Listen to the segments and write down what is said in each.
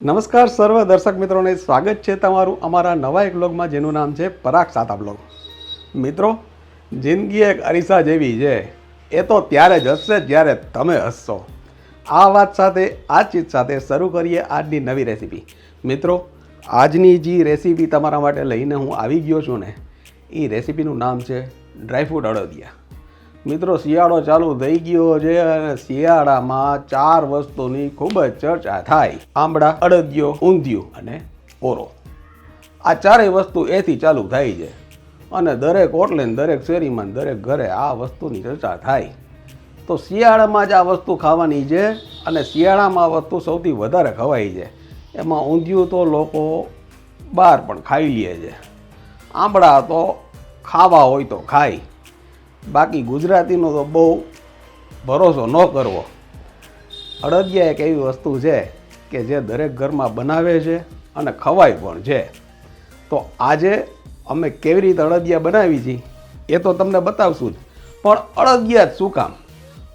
નમસ્કાર સર્વ દર્શક મિત્રોને સ્વાગત છે તમારું અમારા નવા એક બ્લોગમાં જેનું નામ છે પરાગ સાતા બ્લોગ મિત્રો, જિંદગી એક અરીસા જેવી છે. એ તો ત્યારે જ હસશે જ્યારે તમે હસશો આ વાત સાથે, આ ચીજ સાથે શરૂ કરીએ આજની નવી રેસીપી. મિત્રો, આજની જે રેસીપી તમારા માટે લઈને હું આવી ગયો છું ને, એ રેસીપીનું નામ છે ડ્રાયફ્રૂટ અડદિયા. મિત્રો, શિયાળો ચાલુ થઈ ગયો છે અને શિયાળામાં ચાર વસ્તુની ખૂબ જ ચર્ચા થાય. આંબળા, અડદિયો, ઊંધિયું અને ઓરો આ ચારેય વસ્તુ એથી ચાલુ થાય છે અને દરેક હોટલે દરેક શેરીમાં, દરેક ઘરે આ વસ્તુની ચર્ચા થાય. તો શિયાળામાં જ આ વસ્તુ ખાવાની છે અને શિયાળામાં આ વસ્તુ સૌથી વધારે ખવાય છે. એમાં ઊંધિયું તો લોકો બહાર પણ ખાઈ લે છે. આંબળા તો ખાવા હોય તો ખાય. બાકી ગુજરાતીનો તો બહુ ભરોસો ન કરવો. અડદિયા એક એવી વસ્તુ છે કે જે દરેક ઘરમાં બનાવે છે અને ખવાય પણ છે. તો આજે અમે કેવી રીતે અડદિયા બનાવી છીએ એ તો તમને બતાવશું જ. પણ અડદિયા જ શું કામ?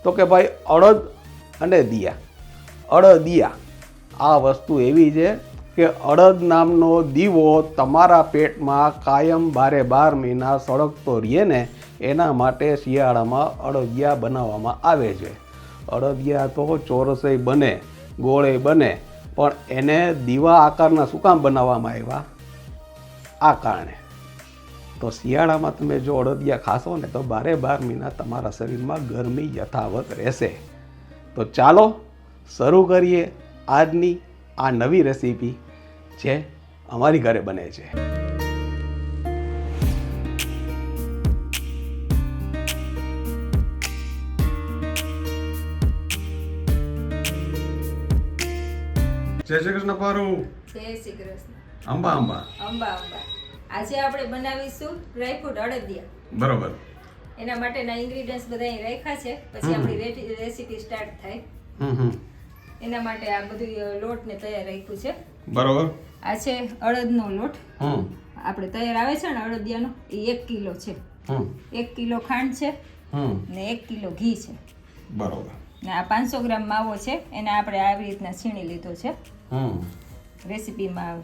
તો કે ભાઈ અડદ અને દિયા. અડદિયા. આ વસ્તુ એવી છે કે અડદ નામનો દીવો તમારા પેટમાં કાયમ બારે બાર મહિના સળગતો રહે ને એના માટે શિયાળામાં અડદિયા બનાવવામાં આવે છે. અડદિયા તો ચોરસે બને, ગોળે બને, પણ એને દીવા આકારના શું કામ બનાવવામાં આવ્યા? આ કારણે. તો શિયાળામાં તમે જો અડદિયા ખાશો ને તો બારે બાર મહિના તમારા શરીરમાં ગરમી યથાવત રહેશે. તો ચાલો શરૂ કરીએ આજની આ નવી રેસીપી જે અમારી ઘરે બને છે. જય શ્રી કૃષ્ણ પારુ. જય શ્રી કૃષ્ણ. અંબા અંબા. અંબા અંબા. આજે આપણે બનાવીશું ડ્રાયફ્રૂટ અડદિયા. બરોબર. એના માટેના ઇન્ગ્રેડિયન્ટ્સ બધા અહીં રાખ્યા છે. પછી આપણી રેસીપી સ્ટાર્ટ થાય. એના માટે આ બધું લોટ લોટને તૈયાર રાખ્યું છે. બરોબર. આ છે અડદનો લોટ. હમ. આપણે તૈયાર આવે છે ને અડદિયાનો એ એક કિલો છે. હમ. એક કિલો ખાંડ છે હમ. ને એક કિલો ઘી છે. બરોબર. ને આ પાંચસો ગ્રામ માવો છે એને આપણે આવી રીતના છીણી લીધો છે. હમ. રેસીપીમાં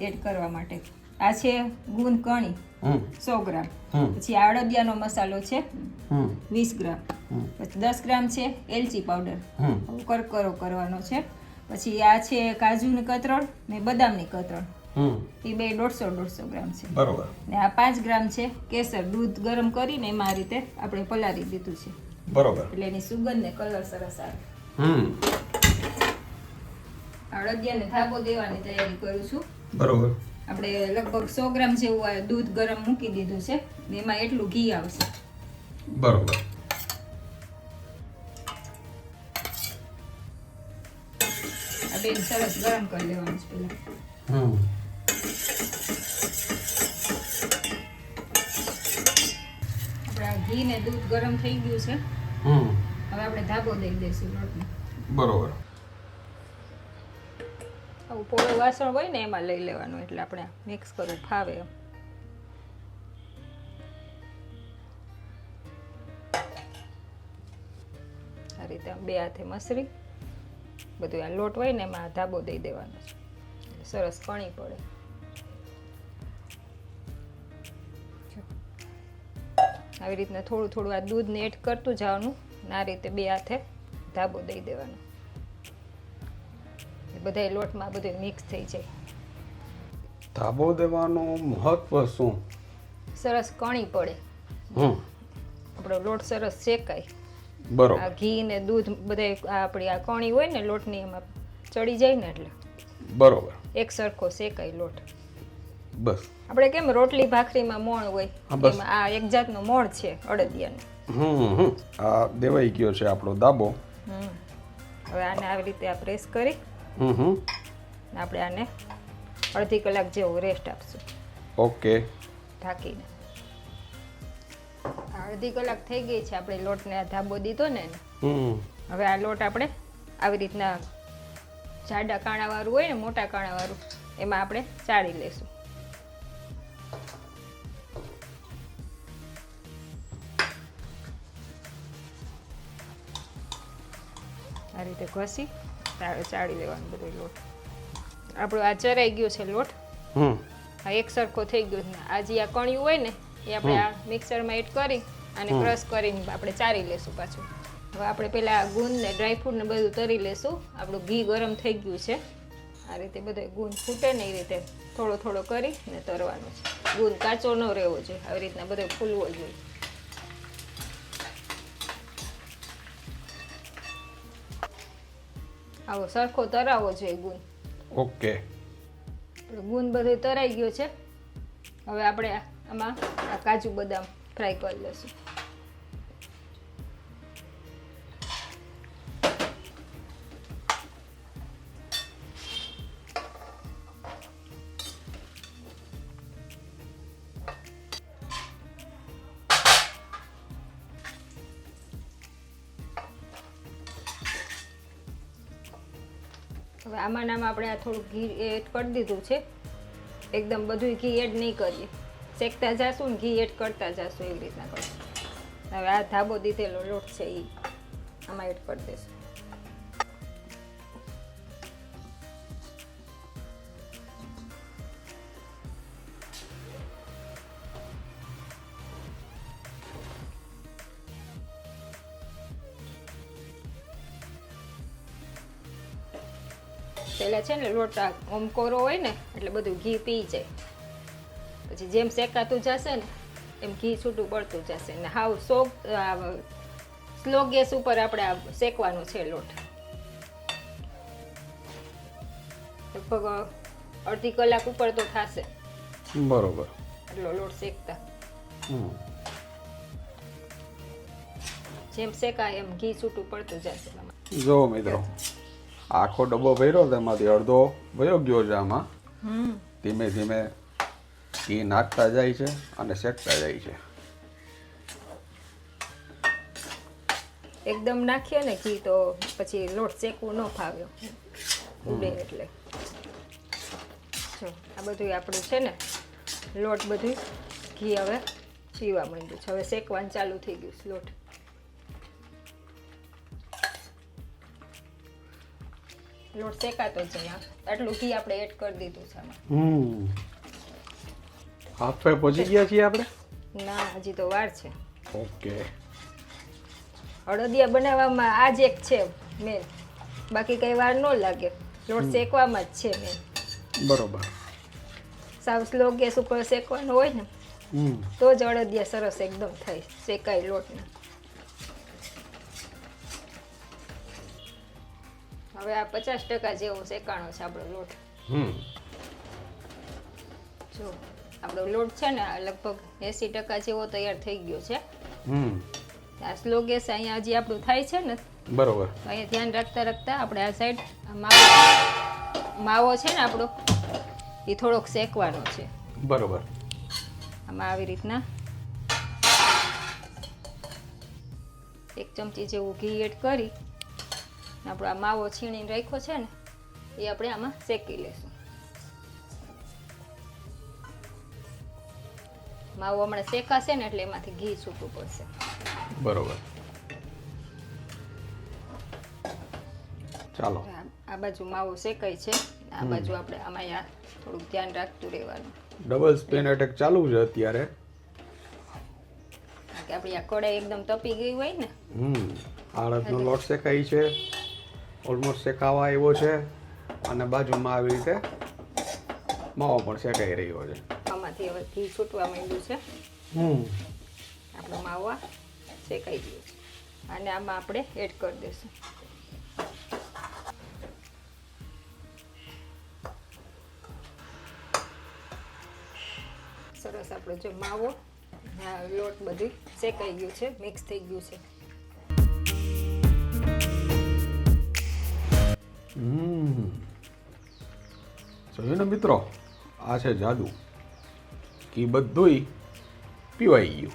એડ કરવા માટે. આ છે ગુંદ કણી સો ગ્રામ. પછી આ અડદિયાનો મસાલો છે વીસ ગ્રામ. પછી દસ ગ્રામ છે એલચી પાવડર. હમ. કરકરો કરવાનો છે. પછી આ છે કાજુની કતરણ ને બદામની કતરણ એ બે દોઢસો દોઢસો ગ્રામ છે. બરોબર. ને આ પાંચ ગ્રામ છે કેસર દૂધ ગરમ કરીને એમાં આ રીતે આપણે પલાળી દીધું છે. બરોબર. એટલે એની સુગંધ ને કલર સરસ આવે. હમ. અડદિયાને ધાબો દેવાની તૈયારી કરું છું. બરોબર. આપણે લગભગ સો ગ્રામ જેવું આ દૂધ ગરમ મૂકી દીધું છે. એમાં એટલું ઘી આવશે. બરોબર. આ બેન સરસ ગરમ કરી લેવાનું છે પહેલાં. હમ. આ ઘી ને દૂધ ગરમ થઈ ગયું છે. હવે આપણે ધાબો દઈ દઈશું લોટને. બરોબર. આવું પોળો વાસણ હોય ને એમાં લઈ લેવાનું એટલે આપણે મિક્સ કરવું ફાવે એમ. આ રીતે બે હાથે મસરી. બધું આ લોટ હોય ને એમાં ધાબો દઈ દેવાનો સરસ કણી પડે. આવી રીતના થોડું થોડું આ દૂધને એડ કરતું જવાનું આ રીતે બે હાથે ધાબો દઈ દેવાનો. બધા લોટમાં બધું મિક્સ થઈ જાય. ધાબો દેવાનો મહત્વ શું? સરસ કણી પડે. હમ. આપણો લોટ સરસ શેકાય. બરોબર. આ ઘી ને દૂધ બધા આપણી આ કણી હોય ને લોટની એમાં ચડી જાય ને એટલે. બરોબર. એક સરખો શેકાય લોટ. બસ. આપણે કેમ રોટલી ભાખરીમાં મોણ હોય એમ આ એક જાતનો મોણ છે અડદિયાનો. હમ હમ. આ દેવાઈ ગયો છે આપણો દાબો. હમ. હવે આને આવી રીતે આ પ્રેસ કરી હમ હમ. આપણે આને અડધી કલાક જેવો રેસ્ટ આપશું. ઓકે. ઢાંકીને. અડધી કલાક થઈ ગઈ છે આપણે લોટને આ ધાબો દીધો ને હમ. હવે આ લોટ આપણે આવી રીતના જાડા કાણાવાળું હોય ને મોટા કાણાવાળું એમાં આપણે ચાળી લેશું આ રીતે ઘસી ચાળી લેવાનું બધો લોટ. આપણો આ ચરાઈ ગયો છે લોટ. આ એક સરખો થઈ ગયો છે. આ જે આ કણિયું હોય ને એ આપણે આ મિક્સરમાં એડ કરી અને ક્રશ કરીને આપણે ચારી લેશું પાછું. હવે આપણે પેલા ગુંદ ને ડ્રાયફ્રૂટ ને બધું તરી લેશું. આપણું ઘી ગરમ થઈ ગયું છે. આ રીતે બધો ગુંદ ફૂટે ને એ રીતે થોડો થોડો કરી ને તરવાનો છે. ગુંદ કાચો ન રહેવો જોઈએ. આવી રીતના બધો ફૂલવો જોઈએ. આવો સરખો તરાવો જોઈએ ગુંદ ઓકે. ગુણ બધો તરાઈ ગયો છે. હવે આપણે આમાં આ કાજુ બદામ ફ્રાય કરી લઈશું. હવે આમાં નામ આપણે આ થોડું ઘી એડ કરી દીધું છે. એકદમ બધું ઘી એડ નહીં કરીએ. શેકતા જાશું ને ઘી એડ કરતા જાશું એવી રીતના કરશું હવે આ ધાબો દીધેલો લોટ છે એ આમાં એડ કરી દઈશું પહેલાં છે ને લોટા ઓમ કોરો હોય ને એટલે બધું ઘી પી જાય. પછી જેમ શેકાતું જશે ને એમ ઘી છૂટું પડતું જશે. ને હાવ સો સ્લો ગેસ ઉપર આપણે શેકવાનો છે લોટ. લગભગ અડધી કલાક ઉપર તો થશે. બરોબર. એટલો લોટ શેકતા. જેમ શેકાય એમ ઘી છૂટું પડતું જશે જો મિત્રો આખો ડબ્બો ભર્યો તેમાંથી અડધો વયો ગયો છે આમાં. હમ. ધીમે ધીમે ઘી નાખતા જાય છે અને શેકતા જાય છે. એકદમ નાખીએ ને ઘી તો પછી લોટ શેકવું ન ફાવ્યો. ઉડે એટલે. જો આ બધું આપણું છે ને લોટ બધું ઘી હવે પીવા માંડ્યું છે. હવે શેકવાનું ચાલુ થઈ ગયું છે લોટ. લોટ શેકાતો જ આટલું ઘી આપણે એડ કરી દીધું છે હમ. હાફે પહોંચી ગયા છીએ આપણે? ના હજી તો વાર છે. ઓકે અડદિયા બનાવવામાં આ જ એક છે મેન બાકી કઈ વાર ન લાગે. લોટ શેકવામાં જ છે મેન બરોબર. સાવ સ્લો ગેસ ઉપર શેકવાનું હોય ને તો જ અડદિયા સરસ એકદમ થાય શેકાય લોટને. હવે આ પચાસ ટકા જેવો શેકાણો છે આપણો લોટ. હમ. જો આપણો લોટ છે ને લગભગ એંસી ટકા જેવો તૈયાર થઈ ગયો છે. હમ. આ સ્લો ગેસ અહીંયા હજી આપણું થાય છે ને બરોબર. અહીંયા ધ્યાન રાખતા રાખતા આપણે આ સાઈડ માવો માવો છે ને આપણો એ થોડોક શેકવાનો છે. બરોબર. આમાં આવી રીતના એક ચમચી જેવું ઘી એડ કરી આપણો આ માવો છીણીને રાખ્યો છે ને એ આપણે આમાં શેકી લેશું. માવો હમણાં શેકાશે ને એટલે એમાંથી ઘી છૂટું પડશે. બરોબર. ચાલો. આ બાજુ માવો શેકાય છે આ બાજુ આપણે આમાં થોડુંક ધ્યાન રાખતું રહેવાનું. ડબલ સ્પિન એટેક ચાલુ છે અત્યારે. કે આપણી આ કડાઈ એકદમ તપી ગઈ હોય ને. હમ અડદનો લોટ શેકાય છે. ઓલમોસ્ટ શેકાવા આવ્યો છે અને બાજુમાં આવી રીતે માવો પણ શેકાઈ રહ્યો છે. આમાંથી હવે ઘી છૂટવા માંડ્યું છે. હમ. આપણો માવો શેકાઈ ગયો છે. અને આમાં આપણે એડ કરી દઈશું. સરસ આપણો જે માવો લોટ બધી શેકાઈ ગયું છે મિક્સ થઈ ગયું છે. જોયું ને મિત્રો આ છે જાદુ. કે બધુંય પીવાઈ ગયું.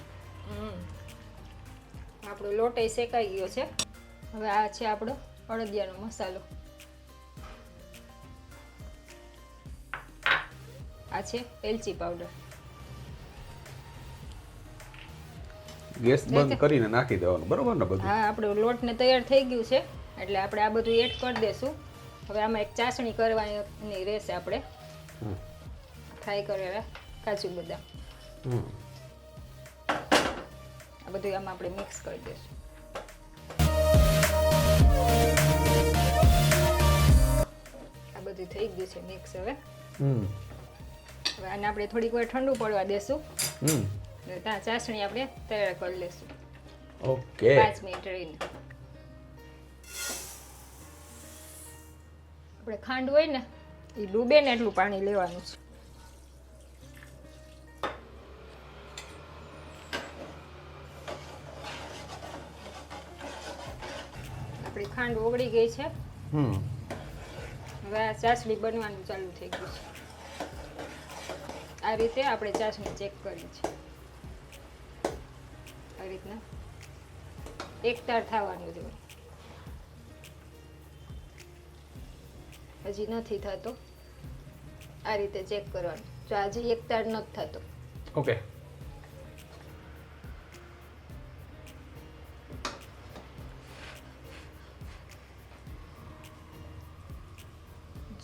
આપણો લોટ એ શેકાઈ ગયો છે. હવે આ છે આપણો અડદિયાનો મસાલો. આ છે એલચી પાવડર. ગેસ બંધ કરીને નાખી દેવાનું. બરોબર ને બધું? હા આપણો લોટ ને તૈયાર થઈ ગયું છે. એટલે આપણે આ બધું એડ કરી દેશું. હવે આમાં એક ચાસણી કરવાની રહેશે આપણે. ફ્રાય કરેલા કાજુ બદામ. આ બધું આમાં આપણે મિક્સ કરી દઈશું. આ બધું થઈ ગયું છે મિક્સ હવે. હવે આને આપણે થોડીક વાર ઠંડુ પડવા દેશું. ત્યાં ચાસણી આપણે તૈયાર કરી લઈશું. ઓકે. પાંચ મિનિટ રહીને. આપણે ખાંડ હોય ને એ ડૂબે ને એટલું પાણી લેવાનું છે. આપણી ખાંડ ઓગળી ગઈ છે. હમ. હવે આ ચાસણી બનવાનું ચાલુ થઈ ગયું છે. આ રીતે આપણે ચાસણી ચેક કરી છે. આ રીતના. એક તાર થવાનું જોઈએ હજી નથી થતો. આ રીતે ચેક કરવાનું. જો આજે એક તાર નથી થતો. ઓકે.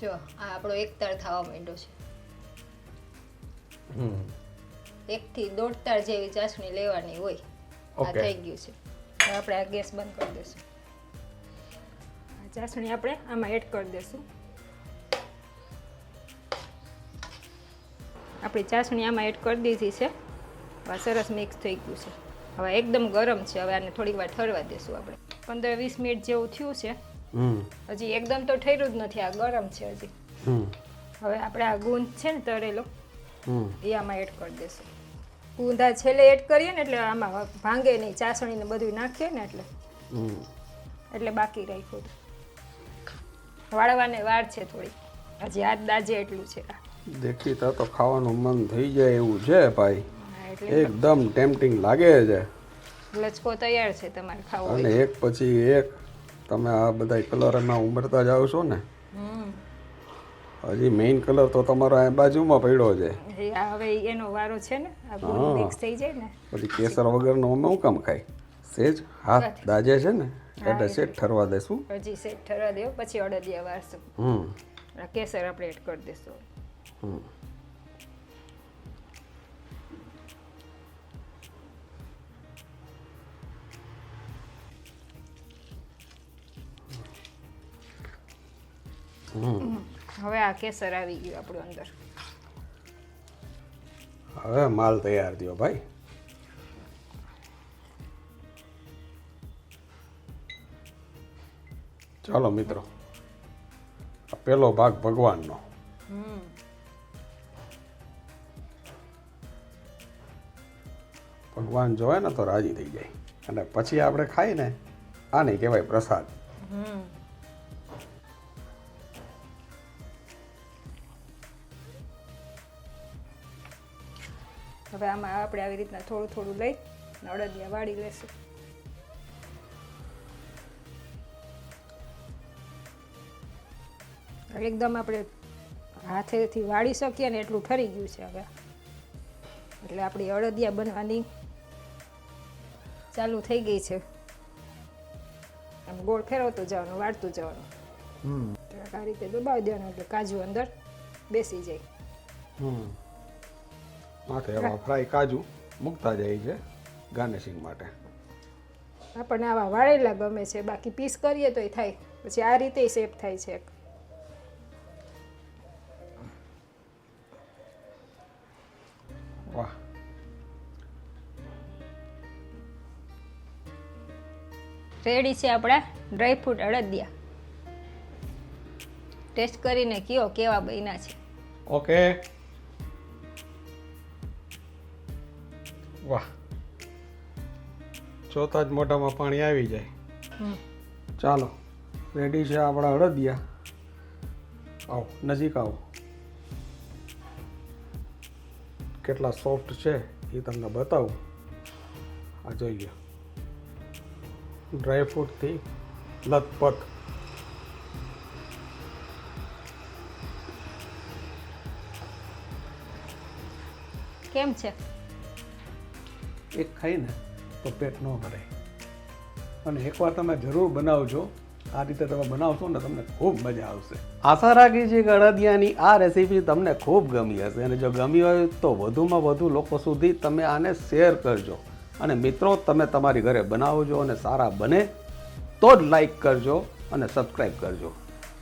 જો આ આપણો એક તાર થવા માંડ્યો છે. હમ. એકથી દોઢ તાર જેવી ચાસણી લેવાની હોય આ થઈ ગયું છે. હવે આપણે આ ગેસ બંધ કરી દઈશું. ચાસણી આપણે આમાં એડ કરી દઈશું. આપણી ચાસણી આમાં એડ કરી દીધી છે. હવે સરસ મિક્સ થઈ ગયું છે. હવે એકદમ ગરમ છે. હવે આને થોડીક વાર ઠરવા દઈશું આપણે. પંદર વીસ મિનિટ જેવું થયું છે. હમ. હજી એકદમ તો ઠર્યું જ નથી. આ ગરમ છે હજી. હવે આપણે આ ગુંદ છે ને તળેલો હમ. એ આમાં એડ કરી દેશું. ગુંદા છેલ્લે એડ કરીએ ને એટલે આમાં ભાંગે નહીં. ચાસણીને બધું નાખીએ ને એટલે. એટલે બાકી રાખ્યું વાળવાને વાર છે થોડી હજી આ દાજે એટલું છે. આ. દેખીતા તો ખાવાનું મન થઈ જાય એવું છે ભાઈ. એકદમ ટેમ્પટિંગ લાગે છે. લચકો તૈયાર છે તમારે ખાવો અને એક પછી એક તમે આ બધા કલરમાં ઉમરતા જાવ છો ને હજી મેઇન કલર તો તમારો આ બાજુમાં પડ્યો છે. હવે એનો વારો છે ને આ મિક્સ થઈ જાય ને. પછી કેસર વગરનો અમે હું કામ ખાય સેજ હાથ દાજે છે ને એટલે સેટ ઠરવા દેશું. હજી સેટ ઠરવા દેવો પછી અડદિયા વારશું. હમ. કેસર આપણે એડ કરી દઈશું હમ હવે આ કેસર આવી ગયું આપણું અંદર હવે માલ તૈયાર થયો ભાઈ ચાલો મિત્રો આ પેલો ભાગ ભગવાનનો ભગવાન જોવે ને તો રાજી થઈ જાય. અને પછી આપણે ખાઈ ને આને કહેવાય પ્રસાદ. હવે આમાં આપણે આવી રીતના થોડું થોડું લઈ ને અડદિયા વાળી લેશું. એકદમ આપણે હાથેથી વાળી શકીએ ને એટલું ઠરી ગયું છે હવે. એટલે આપણી અડદિયા બનવાની ચાલુ થઈ ગઈ છે. આમ ગોળ ફેરવતું જવાનું વાળતું જવાનું. આ રીતે દબાવી દેવાનું એટલે કાજુ અંદર બેસી જાય. માથે એવા ફ્રાય કાજુ મૂકતા જાય છે ગાર્નિશિંગ માટે. આપણને આવા વાળેલા ગમે છે બાકી પીસ કરીએ તોય થાય. પછી આ રીતે શેપ થાય છે. રેડી છે આપણા ડ્રાયફ્રૂટ અડદિયા. ટેસ્ટ કરીને કયો કેવા બન્યા છે. ઓકે. વાહ. ચોથા જ મોઢામાં પાણી આવી જાય. ચાલો રેડી છે આપણા અડદિયા. આવો નજીક આવો. કેટલા સોફ્ટ છે એ તમને બતાવું. આ જોઈ લો ડ્રાયફ્રૂટથી લથપથ કેમ છે? એક ખાઈને તો પેટ ન ભરાય અને એકવાર તમે જરૂર બનાવજો. આ રીતે તમે બનાવશો ને તમને ખૂબ મજા આવશે. આશા રાખી છે કે અડદિયાની આ રેસીપી તમને ખૂબ ગમી હશે. અને જો ગમી હોય તો વધુમાં વધુ લોકો સુધી તમે આને શેર કરજો. અને મિત્રો, તમે તમારી ઘરે બનાવજો અને સારા બને તો જ લાઈક કરજો અને સબસ્ક્રાઈબ કરજો.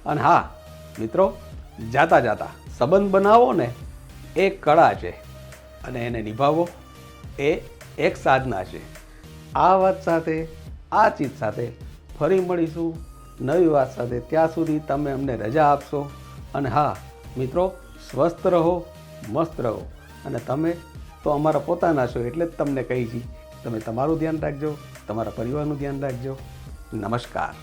અને હા, મિત્રો, જાતા જાતા સંબંધ બનાવો ને, એ કળા છે અને એને નિભાવો. એ એક સાધના છે. આ વાત સાથે, આ ચીજ સાથે ફરી મળીશું. નવી વાત સાથે ત્યાં સુધી તમે અમને રજા આપશો. અને હા, મિત્રો, સ્વસ્થ રહો, મસ્ત રહો. અને તમે તો અમારા પોતાના છો, એટલે જ તમને કહી છીએ તમે તમારું ધ્યાન રાખજો તમારા પરિવારનું ધ્યાન રાખજો. નમસ્કાર.